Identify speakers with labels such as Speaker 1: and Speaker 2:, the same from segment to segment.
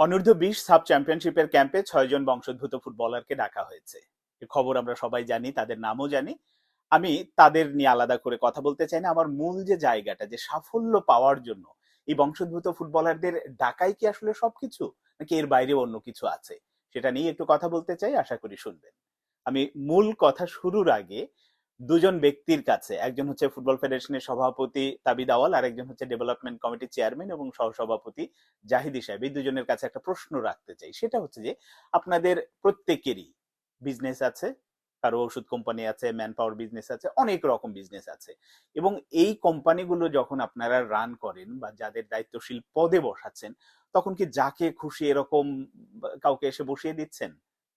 Speaker 1: অনূর্ধ্ব বিশ সাব চ্যাম্পিয়নশিপের ক্যাম্পে ছয়জন বংশোদ্ভূত ফুটবলারকে ডাকা হয়েছে। এ খবর আমরা সবাই জানি, তাদের নামও জানি। আমি তাদের নিয়ে আলাদা করে কথা বলতে চাই না। আমার মূল যে জায়গাটা, যে সাফল্য পাওয়ার জন্য এই বংশোদ্ভূত ফুটবলারদের ডাকাই কি আসলে সবকিছু, নাকি এর বাইরে অন্য কিছু আছে? সেটা নিয়ে একটু কথা বলতে চাই, আশা করি শুনবেন। আমি মূল কথা শুরুর আগে দুজন ব্যক্তির কাছে, একজন হচ্ছে ফুটবল ফেডারেশনের সভাপতি তাবিদ আওয়াল আর একজন হচ্ছে ডেভেলপমেন্ট কমিটির চেয়ারম্যান এবং সহসভাপতি জাহিদি সাহেব। এই দুজনের কাছে একটা প্রশ্ন রাখতে চাই। সেটা হচ্ছে যে, আপনাদের প্রত্যেকেরই বিজনেস আছে, কারও ওষুধ কোম্পানি আছে ম্যান পাওয়ার বিজনেস আছে, অনেক রকম বিজনেস আছে। এবং এই কোম্পানিগুলো যখন আপনারা রান করেন বা যাদের দায়িত্বশীল পদে বসাচ্ছেন, তখন কি যাকে খুশি এরকম কাউকে এসে বসিয়ে দিচ্ছেন?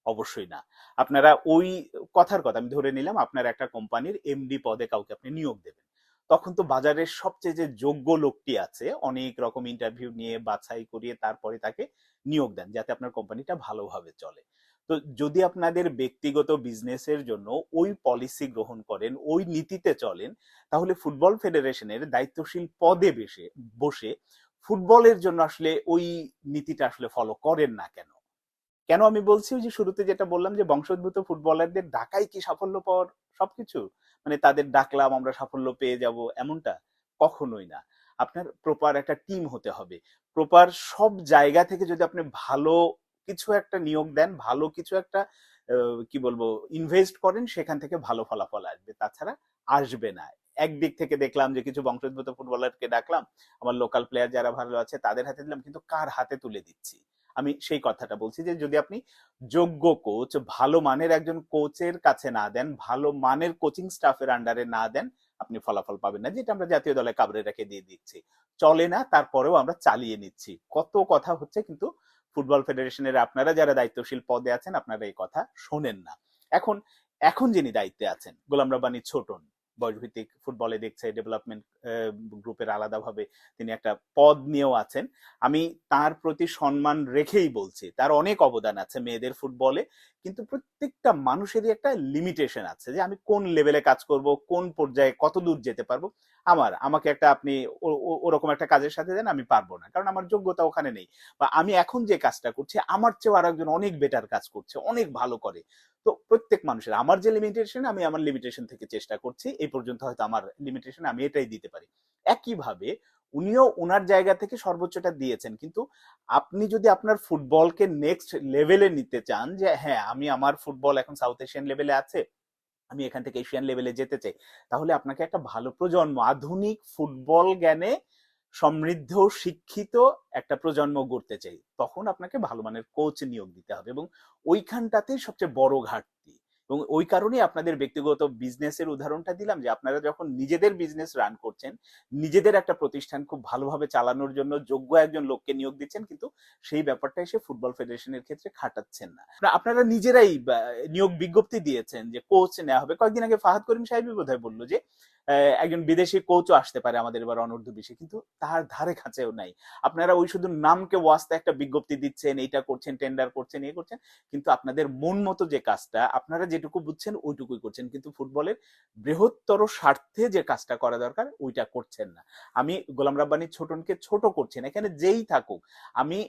Speaker 1: অবশ্যই না। আপনারা ওই কথার কথা, আমি ধরে নিলাম আপনার একটা কোম্পানির এমডি পদে কাউকে আপনি নিয়োগ দেবেন। তখন তো বাজারের সবচেয়ে যে যোগ্য লোকটি আছে, অনেক রকম ইন্টারভিউ নিয়ে, বাছাই করিয়ে তারপরে তাকে নিয়োগ দেন, যাতে আপনার কোম্পানিটা ভালোভাবে চলে। তো যদি আপনাদের ব্যক্তিগত বিজনেসের জন্য ওই পলিসি গ্রহণ করেন, ওই নীতিতে চলেন, তাহলে ফুটবল ফেডারেশনের দায়িত্বশীল পদে বসে বসে ফুটবলের জন্য আসলে ওই নীতিটা আসলে ফলো করেন না কেন? কেন আমি বলছি যে শুরুতে যেটা বললাম যে বংশোদ্ভূত ফুটবলারদের ডাকাই কি সাফল্য পাওয়ার সবকিছু? মানে তাদের ডাকলাম, আমরা সাফল্য পেয়ে যাব এমনটা কখনোই না। আপনার প্রপার একটা টিম হতে হবে। প্রপার সব জায়গা থেকে যদি আপনি ভালো কিছু একটা নিয়োগ দেন, ভালো কিছু একটা কি বলব ইনভেস্ট করেন, সেখান থেকে ভালো ফলাফল আসবে। তাছাড়া আসবে না। একদিক থেকে দেখলাম যে কিছু বংশোদ্ভূত ফুটবলারকে ডাকলাম, আমার লোকাল প্লেয়ার যারা ভালো আছে তাদের হাতে দিলাম, কিন্তু কার হাতে তুলে দিচ্ছি? আমি সেই কথাটা বলছি যে যদি আপনি যোগ্য কোচ ভালো মানের একজন কোচের কাছে না দেন, ভালো মানের কোচিং স্টাফের আন্ডারে না দেন, আপনি ফলাফল পাবেন না। যেটা আমরা জাতীয় দলে কাবরে রেখে দিয়ে দিচ্ছি। চলে না, তারপরেও আমরা চালিয়ে নিচ্ছি। কত কথা হচ্ছে কিন্তু ফুটবল ফেডারেশনের আপনারা যারা দায়িত্বশীল পদে আছেন, আপনারা এই কথা শোনেন না। এখন এখন যিনি দায়িত্বে আছেন, গোলাম রাব্বানি ছোটন বয়সভিত্তিক ফুটবলে দেখছে ডেভেলপমেন্ট গ্রুপের আলাদাভাবে তিনি একটা পদ নিয়েও আছেন। আমি তার প্রতি সম্মান রেখেই বলছি, তার অনেক অবদান আছে মেয়েদের ফুটবলে, কিন্তু প্রত্যেকটা মানুষেরই একটা লিমিটেশন আছে যে আমি কোন লেভেলে কাজ করব, কোন পর্যায়ে কত দূর যেতে পারব। আমার, আমাকে একটা আপনি ওরকম একটা কাজের সাথে দেন, আমি পারব না। কারণ আমার যোগ্যতা ওখানে নেই। বা আমি এখন যে কাজটা করছি, আমার চেয়েও আর একজন অনেক বেটার কাজ করছে, অনেক ভালো করে। তো প্রত্যেক মানুষের, আমার যে লিমিটেশন আমি আমার লিমিটেশন থেকে চেষ্টা করছি, এই পর্যন্ত হয়তো আমার লিমিটেশন আমি এটাই দিতে পারি। একইভাবে উনিও ওনার জায়গা থেকে সর্বোচ্চটা দিয়েছেন, কিন্তু আপনি যদি আপনার ফুটবলকে নেক্সট লেভেলে নিতে চান যে হ্যাঁ আমি আমার ফুটবল এখন সাউথ এশিয়ান লেভেলে আছে আমি এখান থেকে এশিয়ান লেভেলে যেতে চাই, তাহলে আপনাকে একটা ভালো প্রজন্ম, আধুনিক ফুটবল জ্ঞানে সমৃদ্ধ শিক্ষিত একটা প্রজন্ম গড়তে চাই। তখন আপনাকে ভালো মানের কোচ নিয়োগ দিতে হবে এবং ওইখানটাতেই সবচেয়ে বড় ঘাটতি। এবং ওই কারণেই আপনাদের ব্যক্তিগত বিজনেসের উদাহরণটা দিলাম যে আপনারা যখন নিজেদের বিজনেস রান করছেন, নিজেদের একটা প্রতিষ্ঠান খুব ভালোভাবে চালানোর জন্য যোগ্য একজন লোককে নিয়োগ দিচ্ছেন, কিন্তু সেই ব্যাপারটা এসে ফুটবল ফেডারেশনের ক্ষেত্রে খাটাচ্ছেন না। আপনারা- নিজেরাই নিয়োগ বিজ্ঞপ্তি দিয়েছেন যে কোচ নেওয়া হবে। কয়েকদিন আগে ফাহাদ করিম সাহেবই বোধহয় বলল যে একজন বিদেশি কোচও আসতে পারে আমাদের এবার অনূর্ধ্ব বিশে, কিন্তু তার ধারে কাছেও নাই। আপনারা ওই শুধু নামকে ওয়াস্তে একটা বিজ্ঞপ্তি দিচ্ছেন, এইটা করছেন টেন্ডার করছেন, এই করছেন, কিন্তু আপনাদের মন মতো যে কাজটা, আপনারা যেটুকু বুঝছেন ওইটুকুই করছেন, কিন্তু ফুটবলের বৃহত্তর স্বার্থে যে কাজটা করা দরকার, ওইটা করছেন না। আমি গোলাম রাব্বানি ছোটনকে ছোট করছি না, এখানে যেই থাকুক, আমি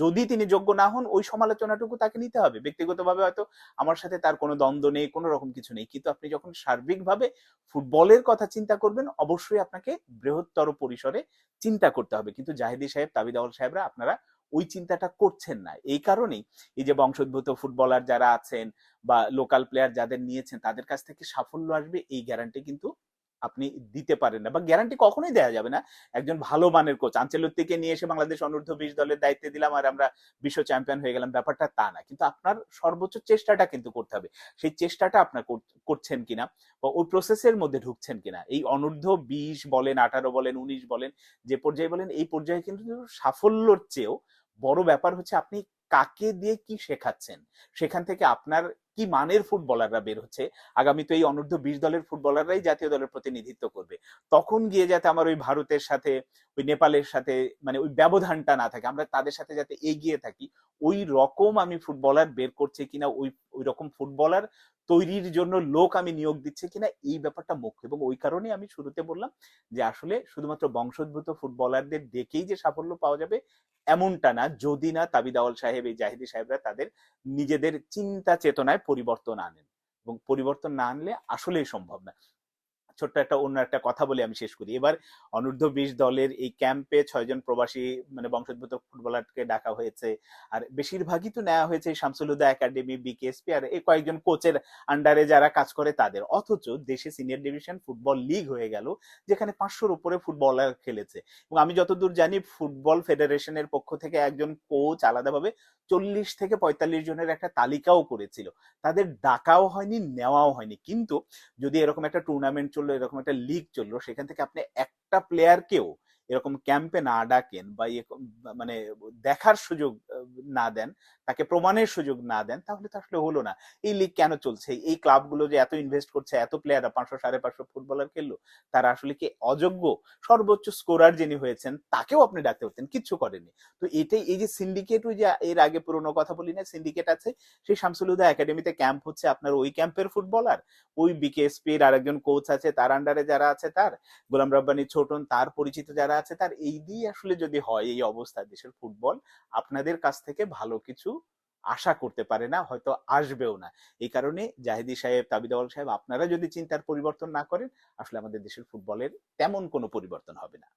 Speaker 1: যদি তিনি যোগ্য না হন, ওই সমালোচনাটুকু তাকে নিতে হবে। ব্যক্তিগতভাবে হয়তো আমার সাথে তার কোনো দ্বন্দ্ব নেই, কোনো রকম কিছু নেই, কিন্তু আপনি যখন সার্বিকভাবে ফুটবলের কথা চিন্তা করবেন, অবশ্যই আপনাকে বৃহত্তর পরিসরে চিন্তা করতে হবে। কিন্তু জাহেদি সাহেব তাবিদাওয়াল সাহেবরা আপনারা ওই চিন্তাটা করছেন না। এই কারণেই এই যে বংশোদ্ভূত ফুটবলার যারা আছেন বা লোকাল প্লেয়ার যাদের নিয়েছেন, তাদের কাছ থেকে সাফল্য আসবে, এই গ্যারান্টি কিন্তু আপনি দিতে পারেন না বা গ্যারান্টি কখনোই দেওয়া যাবে না। একজন ভালো মানের কোচ আঞ্চলত্তিকে নিয়ে এসে বাংলাদেশ অনূর্ধ্ব বিশ দলের দায়িত্বে দিলাম আর আমরা বিশ্ব চ্যাম্পিয়ন হয়ে গেলাম। ব্যাপারটা তা না। কিন্তু আপনার সর্বোচ্চ চেষ্টাটা কিন্তু করতে হবে। সেই চেষ্টাটা আপনার করছেন কিনা বা ওই প্রসেসের মধ্যে ঢুকছেন কিনা? এই অনূর্ধ্ব বিশ বলেন, আঠারো বলেন, উনিশ বলেন, যে পর্যায়ে বলেন, এই পর্যায়ে কিন্তু সাফল্যর চেয়েও বড় ব্যাপার হচ্ছে আপনি কাকে দিয়ে কি শেখাচ্ছেন? সেখান থেকে আপনার কি মানের ফুটবলাররা বের হচ্ছে? আগামী তো এই অনূর্ধ্ব বিশ দলের ফুটবলাররাই জাতীয় দলের প্রতিনিধিত্ব করবে। তখন গিয়ে যাতে আমার ওই ভারতের সাথে ওই নেপালের সাথে মানে ওই ব্যবধানটা না থাকে, আমরা তাদের সাথে যাতে এগিয়ে থাকি, ওই রকম আমি ফুটবলার বের করছে কিনা, ওই ওই রকম ফুটবলার তৈরির জন্য লোক আমি নিয়োগ দিচ্ছে কিনা, এই ব্যাপারটা মুখ্য। এবং ওই কারণে আমি শুরুতে বললাম যে আসলে শুধুমাত্র বংশোদ্ভূত ফুটবলারদের দেখেই যে সাফল্য পাওয়া যাবে, এমনটা না, যদি না তাবিদাওয়াল সাহেব, এই জাহিদি সাহেবরা তাদের নিজেদের চিন্তা চেতনায় পরিবর্তন আনেন। এবং পরিবর্তন না আনলে আসলেই সম্ভব না। ছোট্ট একটা অন্য একটা কথা বলে আমি শেষ করি। এবার অনূর্ধ্ব বিশ দলের এই ক্যাম্পে ছয়জন প্রবাসী মানে বংশোদ্ভূত ফুটবলারকে ডাকা হয়েছে। আর বেশিরভাগই তো নেওয়া হয়েছে শামসুল হুদা একাডেমি বিকেএসপি আর এই কয়েকজন কোচের আন্ডারে যারা কাজ করে তাদের। অথচ দেশে সিনিয়র ডিভিশন ফুটবল লিগ হয়ে গেল, যেখানে পাঁচশোর উপরে ফুটবলার খেলেছে। এবং আমি যতদূর জানি ফুটবল ফেডারেশনের পক্ষ থেকে একজন কোচ আলাদাভাবে চল্লিশ থেকে পঁয়তাল্লিশ জনের একটা তালিকাও করেছিল। তাদের ডাকাও হয়নি, নেওয়াও হয়নি। কিন্তু যদি এরকম একটা টুর্নামেন্ট চলল এরকম একটা লিগ চলল সেখান থেকে আপনি একটা প্লেয়ারকেও এরকম ক্যাম্পে না ডাকেন বা ইয়ে মানে দেখার সুযোগ না দেন, তাকে প্রমাণের সুযোগ না দেন, তাহলে তো আসলে হলো না। এই লিগ কেন চলছে? এই ক্লাবগুলো যে এত ইনভেস্ট করছে, এত প্লেয়াররা পাঁচশো, সাড়ে পাঁচশো ফুটবলার খেললো, তারা আসলে কি অযোগ্য? সর্বোচ্চ স্কোরার যিনি হয়েছেন, তাকেও আপনি ডাকতে পারতেন, কিচ্ছু করেনি তো এটাই, এই যে সিন্ডিকেট ওই যে এর আগে পুরোনো কথা বলি না সিন্ডিকেট আছে, সেই শামসুল হুদা একাডেমিতে ক্যাম্প হচ্ছে আপনার ওই ক্যাম্পের ফুটবলার ওই বিকেএসপির আরেকজন কোচ আছে, তার আন্ডারে যারা আছে তার, গোলাম রব্বানি ছোটন, তার পরিচিত যারা আছে তার এই দিয়ে আসলে যদি হয় এই অবস্থা দেশের ফুটবল, আপনাদের কাছ থেকে ভালো কিছু আশা করতে পারে না, হয়তো আসবেও না। এই কারণে জাহেদি সাহেব তাবিদাওয়াল সাহেব, আপনারা যদি চিন্তার পরিবর্তন না করেন, আসলে আমাদের দেশের ফুটবলের তেমন কোনো পরিবর্তন হবে না।